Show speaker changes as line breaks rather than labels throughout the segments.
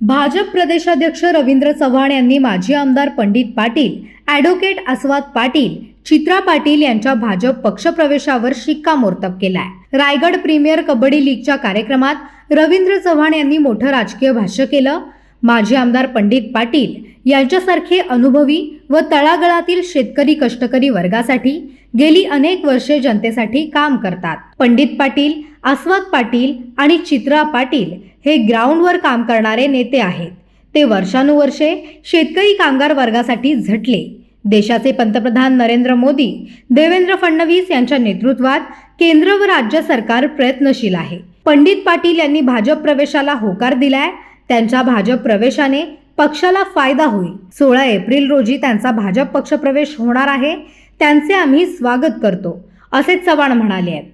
भाजप प्रदेशाध्यक्ष रवींद्र चव्हाण यांनी माजी आमदार पंडित पाटील ॲडव्होकेट अस्वाद पाटील चित्रा पाटील यांच्या भाजप पक्षप्रवेशावर शिक्कामोर्तब केलाय. रायगड प्रीमियर कबड्डी लीगच्या कार्यक्रमात रवींद्र चव्हाण यांनी मोठं राजकीय भाष्य केलं. माजी आमदार पंडित पाटील यांच्यासारखे अनुभवी व तळागळातील शेतकरी कष्टकरी वर्गासाठी गेली अनेक वर्षे जनतेसाठी काम करतात. पंडित पाटील आस्वाद पाटील आणि चित्रा पाटील हे ग्राउंडवर काम करणारे नेते आहेत. ते वर्षानुवर्षे शेतकरी कामगार वर्गासाठी झटले. देशाचे पंतप्रधान नरेंद्र मोदी देवेंद्र फडणवीस यांच्या नेतृत्वात केंद्र व राज्य सरकार प्रयत्नशील आहे. पंडित पाटील यांनी भाजप प्रवेशाला होकार दिलाय. त्यांच्या भाजप प्रवेशाने पक्षाला फायदा होईल. सोळा एप्रिल रोजी त्यांचा भाजप पक्ष प्रवेश होणार आहे. त्यांचे आम्ही स्वागत करतो असे चव्हाण म्हणाले आहेत.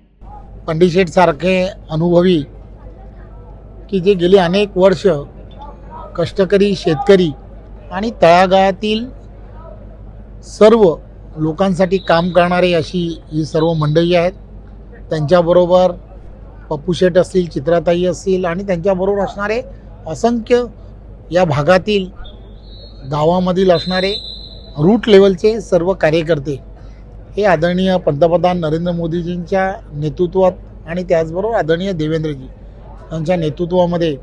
पंडित सारखे अनुभवी की जे गेली अनेक वर्ष कष्टकरी शेतकरी आणि तळागाळातील सर्व लोकांसाठी काम करणारे अशी ही सर्व मंडळी आहेत. त्यांच्याबरोबर पप्पू शेठ असतील चित्राताई असतील आणि त्यांच्याबरोबर असणारे असंख्य या भागातील गावामधील असणारे रूट लेवलचे सर्व कार्यकर्ते. हे आदरणीय पंतप्रधान नरेंद्र मोदीजींच्या नेतृत्वात आणि त्याचबरोबर आदरणीय देवेंद्रजी. त्यांच्या नेतृत्वामध्ये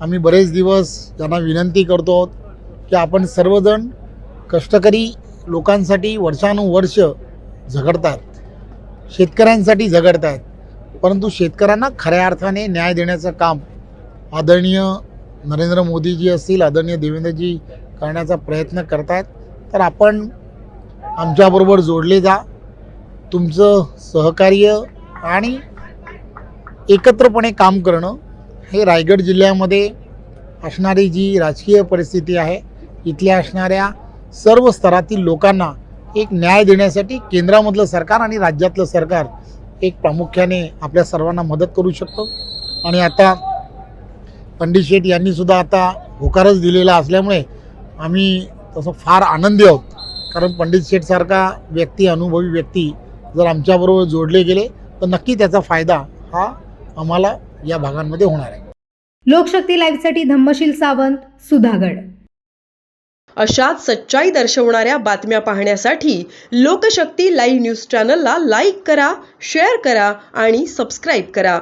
आम्ही बरेच दिवस त्यांना विनंती करतो आहोत की आपण सर्वजण कष्टकरी लोकांसाठी वर्षानुवर्ष झगडतात शेतकऱ्यांसाठी झगडत आहेत परंतु शेतकऱ्यांना खऱ्या अर्थाने न्याय देण्याचं काम आदरणीय नरेंद्र मोदीजी असतील आदरणीय देवेंद्रजी करण्याचा प्रयत्न करतात. तर आपण आमच्याबरोबर जोडले जा. तुमचं सहकार्य आणि एकत्रपणे काम करणं हे रायगड जिल्ह्यामध्ये असणारी जी राजकीय परिस्थिती आहे इथल्या असणाऱ्या सर्व स्तरातील लोकांना एक न्याय देण्यासाठी केंद्रामधलं सरकार आणि राज्यातलं सरकार एक प्रामुख्याने आपल्या सर्वांना मदत करू शकतो. आणि आता पंडित शेठ यांनीसुद्धा आता होकारच दिलेला असल्यामुळे आम्ही तसं फार आनंदी आहोत. कारण पंडित शेठसारखा व्यक्ती अनुभवी व्यक्ती जर आमच्याबरोबर जोडले गेले तर नक्की त्याचा फायदा हा आम्हाला या भागांमध्ये होणार आहे.
लोकशक्ती लाईव्हसाठी धम्मशील सावंत सुधागड.
अशाच सच्चाई दर्शवणाऱ्या बातम्या पाहण्यासाठी लोकशक्ती लाईव्ह न्यूज चॅनलला लाईक करा शेअर करा आणि सबस्क्राईब करा.